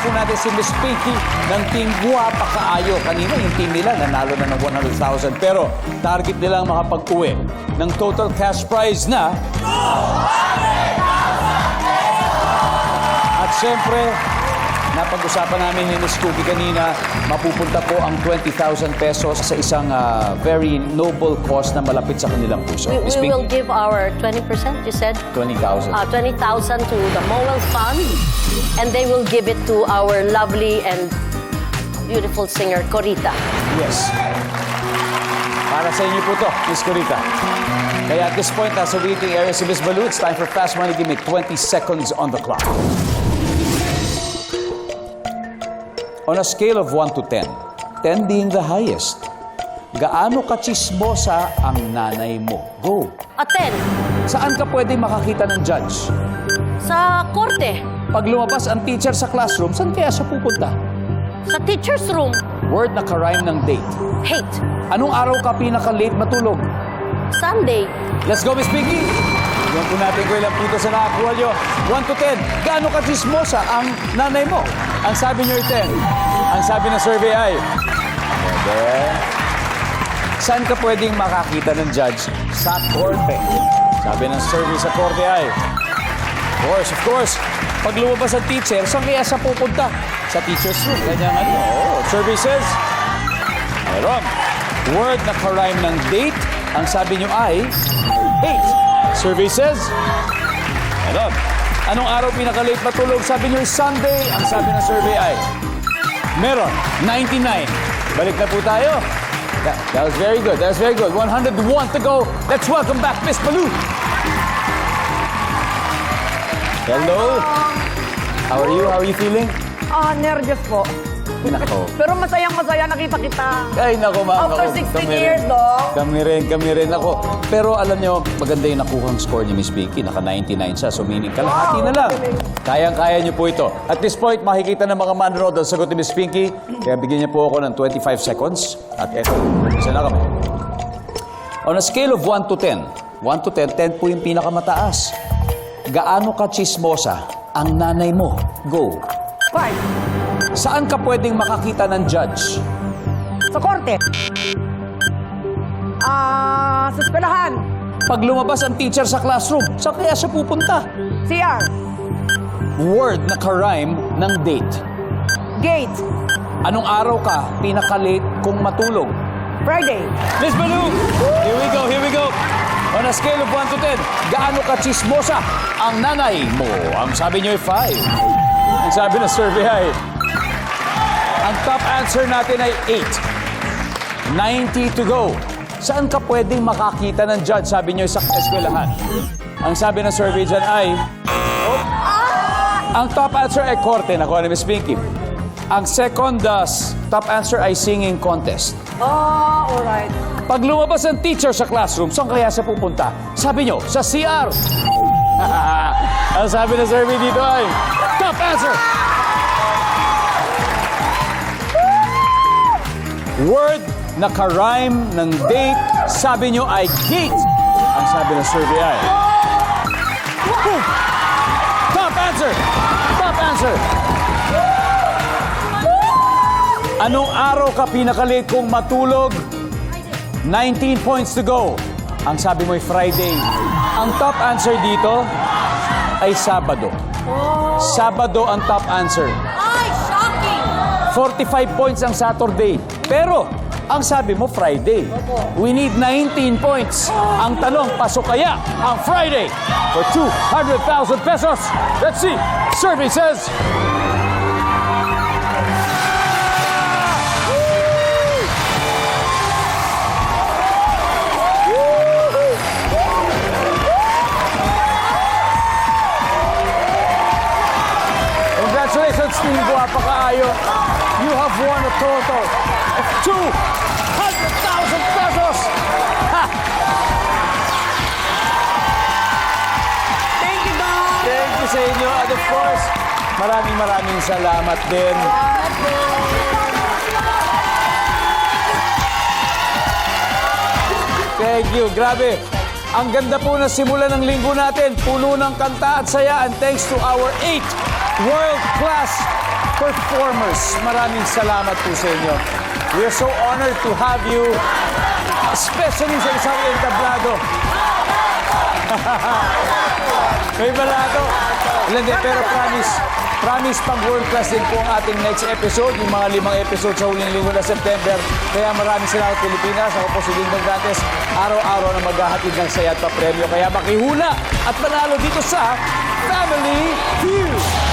po natin si Miss Pinky ng Team Guwapa Kaayo. Kanina yung team nila nanalo na ng 100,000 pero target nilang makapag-uwi ng total cash prize na At syempre, napag-usapan namin ni Miss Cookie kanina, mapupunta po ang 20,000 pesos sa isang ah, very noble cause na malapit sa kanilang puso. We, we will give our 20%, you said? 20,000. Uh, 20,000 to the Mowell Fund. And they will give it to our lovely and beautiful singer, Corita. Yes. Para sa inyo po to, Miss Corita. Kaya at this point, nasa waiting area si Miss Balu. It's time for Fast Money. Give me 20 seconds on the clock. On a scale of 1 to 10, 10 being the highest, gaano kachismosa ang nanay mo? Go. A 10, Saan ka pwedeng makakita ng judge? sa korte, Pag lumabas ang teacher sa classroom, saan kaya siya pupunta? sa teacher's room, Word na karime ng date. hate, Anong araw ka pinaka-late matulog? Sunday, Let's go, Miss Piggy! Yan po natin ko ilang puntos na nakakuha nyo. 1 to 10. Gaano ka chismosa ang nanay mo? Ang sabi nyo ay 10. Ang sabi ng survey ay... Pwede. Saan ka pwedeng makakita ng judge? Sa korte. Sabi ng survey sa korte ay... Of course, of course. Pag lumabas ang teacher, saan kaya siya pupunta? Sa teacher's room. Ganyan ano. Oh, says... Meron. Word na karime ng date, ang sabi nyo ay hate. Survey says, meron. Anong araw pinaka-late matulog? Sabi nyo Sunday, ang sabi ng survey ay meron. 99. Balik na po tayo. That, that was very good. That was very good. 101 to go. Let's welcome back Miss Baloo. Hello. How are you? How are you feeling? Ah, nervous po. Nako. Pero masayang masaya nakita kita. Ay, nako, ma'am. After Nako, 16 kami rin. years, no? Kami rin, kami rin. Ako. Pero alam nyo, maganda yung nakuhang score ni Miss Vicky. Naka 99 siya. So meaning kalahati na lang. Kayang-kaya nyo po ito. At this point, makikita ng mga manonood ang sagot ni Miss Pinky. Kaya bigyan niyo po ako ng 25 seconds. At eto, isa na kami. On a scale of 1 to 10, 1 to 10, 10 po yung pinakamataas. Gaano ka chismosa ang nanay mo? Go. Five. Saan ka pwedeng makakita ng judge? Sa korte. Ah, sa eskwelahan. Pag lumabas ang teacher sa classroom, saan kaya siya pupunta? CR. Word na karime ng date. Gate. Anong araw ka pinaka-late kung matulog? Friday. Miss Baloo! Here we go, here we go. On a scale of 1 to 10, gaano ka chismosa ang nanay mo? Ang sabi niyo ay 5. Ang sabi ng survey ay... Ang top answer natin ay 8. 90 to go. Saan ka pwedeng makakita ng judge? Sabi niyo sa eskwelahan. Ang sabi ng survey dyan ay... Oh. Ang top answer ay korte. Nakuha ni Miss Pinky. Ang second uh, s- top answer ay singing contest. Oh, alright. Pag lumabas ang teacher sa classroom, saan kaya siya pupunta? Sabi nyo, sa CR. ang sabi ng survey dito ay, top answer! Word na karime ng date, sabi nyo ay gate. Ang sabi ng survey ay! Top answer! Top answer! Anong araw ka pinakalit kung matulog? 19 points to go. Ang sabi mo ay Friday. Ang top answer dito ay Sabado. Sabado ang top answer. Ay, shocking! 45 points ang Saturday. Pero, ang sabi mo Friday. We need 19 points. Ang tanong, pasok kaya ang Friday for 200,000 pesos? Let's see. Survey says... Guapa Kaayo. You have won a total of 200,000 pesos. Ha! Thank you, Doc. Thank you sa inyo. And of course, maraming maraming salamat din. Thank you. Grabe. Ang ganda po na simula ng linggo natin. Puno ng kanta at saya. And thanks to our eight world-class performers, maraming salamat po sa inyo. We are so honored to have you, especially sa isang entablado. May balado. Hindi, pero promise, promise pang world class din po ang ating next episode, yung mga limang episode sa huling linggo na September. Kaya maraming salamat Pilipinas. Ako po si Dingdong Dantes. Araw-araw na maghahatid ng saya at papremyo. Kaya makihula at manalo dito sa Family Feud.